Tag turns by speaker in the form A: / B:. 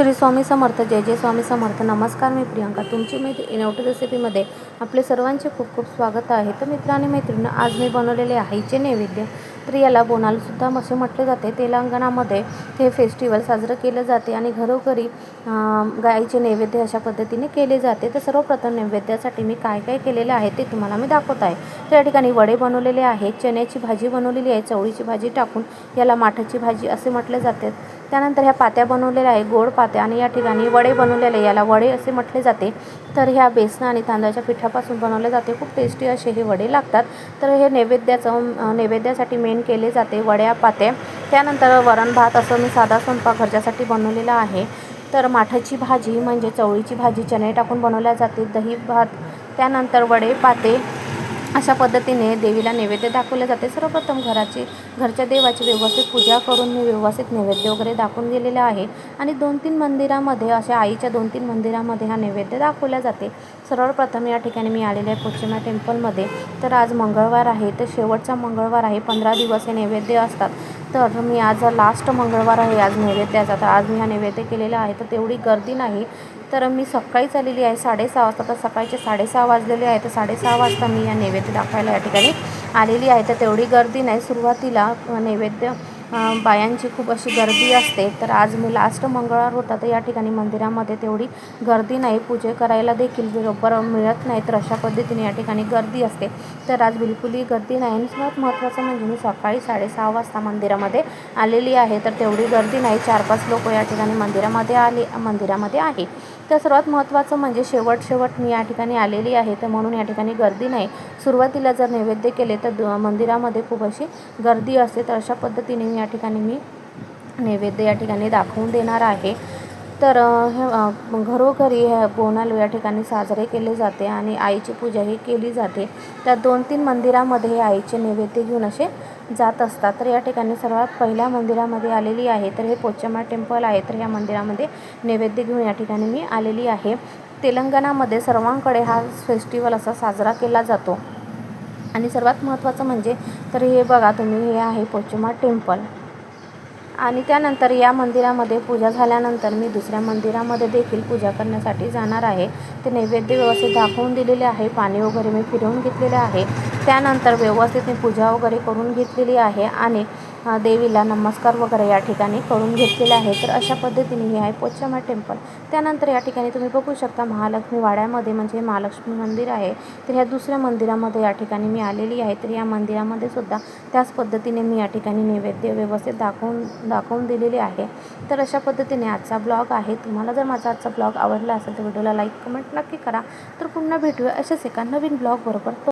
A: श्री स्वामी समर्थ जय जय स्वामी समर्थ. नमस्कार मी प्रियंका. तुमची मैत्री इनवटी रेसिपीमध्ये आपले सर्वांचे खूप खूप स्वागत आहे. तर मित्रांनी मैत्रिणी आज मी बनवलेले आईचे नैवेद्य. स्त्रियाला बोनालसुद्धा असे म्हटले जाते. तेलंगणामध्ये हे फेस्टिवल साजरं केलं जाते आणि घरोघरी गायीचे गाईचे नैवेद्य अशा पद्धतीने केले जाते. तर सर्वप्रथम नैवेद्यासाठी मी काय काय केलेले आहे ते तुम्हाला मी दाखवत आहे. तर या ठिकाणी वडे बनवलेले आहेत चण्याची भाजी बनवलेली आहे चवळीची भाजी टाकून याला माठाची भाजी असे म्हटले जाते. त्यानंतर ह्या पात्या बनवलेल्या आहे गोड पात्या आणि या ठिकाणी वडे बनवलेले याला वडे असे म्हटले जाते. तर ह्या बेसन आणि तांदळाच्या पिठापासून बनवले जाते. खूप टेस्टी असे हे वडे लागतात. तर हे नैवेद्याचं नैवेद्यासाठी मेन केले जाते वड्या पात्या त्यानंतर वरण भात असं मी साधा स्वयंपाक घरच्यासाठी बनवलेला आहे. तर माठाची भाजी म्हणजे चवळीची भाजी चणे टाकून बनवल्या जाते. दही भात त्यानंतर वडे पाते अशा पद्धतीने देवीला नैवेद्य दाखवले जाते. सर्वप्रथम घराची घरच्या देवाची व्यवस्थित पूजा करून मी व्यवस्थित नैवेद्य वगैरे दाखवून गेलेलं आहे. आणि दोन तीन मंदिरामध्ये अशा आईच्या दोन तीन मंदिरामध्ये हा नैवेद्य दाखवला जाते. सर्वप्रथम या ठिकाणी मी आलेले आहे पश्चिमा टेम्पलमध्ये. तर आज मंगळवार आहे तर शेवटचा मंगळवार आहे पंधरा दिवस हे नैवेद्य असतात. तर मी आज लास्ट मंगळवार आहे आज नैवेद्याचा. तर आज मी हा नैवेद्य केलेला आहे तर तेवढी गर्दी नाही. तर मी सकाळीच आलेली आहे साडेसहा वाजता. तर सकाळचे साडेसहा वाजलेले आहे. तर साडेसहा वाजता मी या नैवेद्य दाखवायला या ठिकाणी आलेली आहे. तर तेवढी गर्दी नाही. सुरुवातीला नैवेद्य बायांची खूप अशी गर्दी असते. तर आज मी लास्ट मंगळवार होता. तर या ठिकाणी मंदिरामध्ये तेवढी गर्दी नाही. पूजे करायला देखील बरोबर मिळत नाही. तर अशा पद्धतीने या ठिकाणी गर्दी असते. तर आज बिलकुलही गर्दी नाही. आणि सर्वात महत्त्वाचं म्हणजे मी सकाळी साडेसहा वाजता मंदिरामध्ये आलेली आहे. तर तेवढी गर्दी नाही. चार पाच लोक या ठिकाणी मंदिरामध्ये आले मंदिरामध्ये आहे. तर सर्वात महत्त्वाचं म्हणजे शेवट शेवट मी या ठिकाणी आलेली आहे तर म्हणून या ठिकाणी गर्दी नाही. सुरुवातीला जर नैवेद्य केले तर द- मंदिरामध्ये खूप अशी गर्दी असते तर अशा पद्धतीने मी या ठिकाणी मी नैवेद्य या ठिकाणी दाखवून देणार आहे. तर हे घरोघरी हे बोनाल या ठिकाणी साजरे केले जाते आणि आईची पूजा ही केली जाते. त्या दोन तीन मंदिरामध्ये हे आईचे नैवेद्य घेऊन असे जात असतात. तर या ठिकाणी सर्वात पहिल्या मंदिरामध्ये आलेली आहे. तर हे पोचम्मा टेम्पल आहे. तर या मंदिरामध्ये नैवेद्य घेऊन या ठिकाणी मी आलेली आहे. तेलंगणामध्ये सर्वांकडे हा फेस्टिवल असा साजरा केला जातो. आणि सर्वात महत्त्वाचं म्हणजे तर हे बघा तुम्ही हे आहे पोचम्मा टेम्पल. आणि त्यानंतर या मंदिरामध्ये पूजा झाल्यानंतर मी दुसऱ्या मंदिरामध्ये देखील पूजा करण्यासाठी जाणार आहे. ते नैवेद्य व्यवस्थित दाखवून दिलेले आहे. पाणी वगैरे मी फिरवून घेतलेले आहे. त्यानंतर व्यवस्थित मी पूजा वगैरे करून घेतलेली आहे आणि देवीला नमस्कार वगैरे या ठिकाणी करून घेतलेला आहे. तर अशा पद्धतीने हे आहे पोचमा टेम्पल. त्यानंतर या ठिकाणी तुम्ही बघू शकता महालक्ष्मी वाड्यामध्ये म्हणजे महालक्ष्मी मंदिर आहे. तर ह्या दुसऱ्या मंदिरामध्ये या ठिकाणी मी आलेली आहे. तर या मंदिरामध्ये सुद्धा त्याच पद्धतीने मी या ठिकाणी नैवेद्य व्यवस्थित दाखवून दाखवून दिलेले आहे. तर अशा पद्धतीने आजचा ब्लॉग आहे. तुम्हाला जर माझा आजचा ब्लॉग आवडला असेल तर व्हिडिओला लाईक कमेंट नक्की करा. तर पुन्हा भेटूया अशाच एका नवीन ब्लॉग बरोबर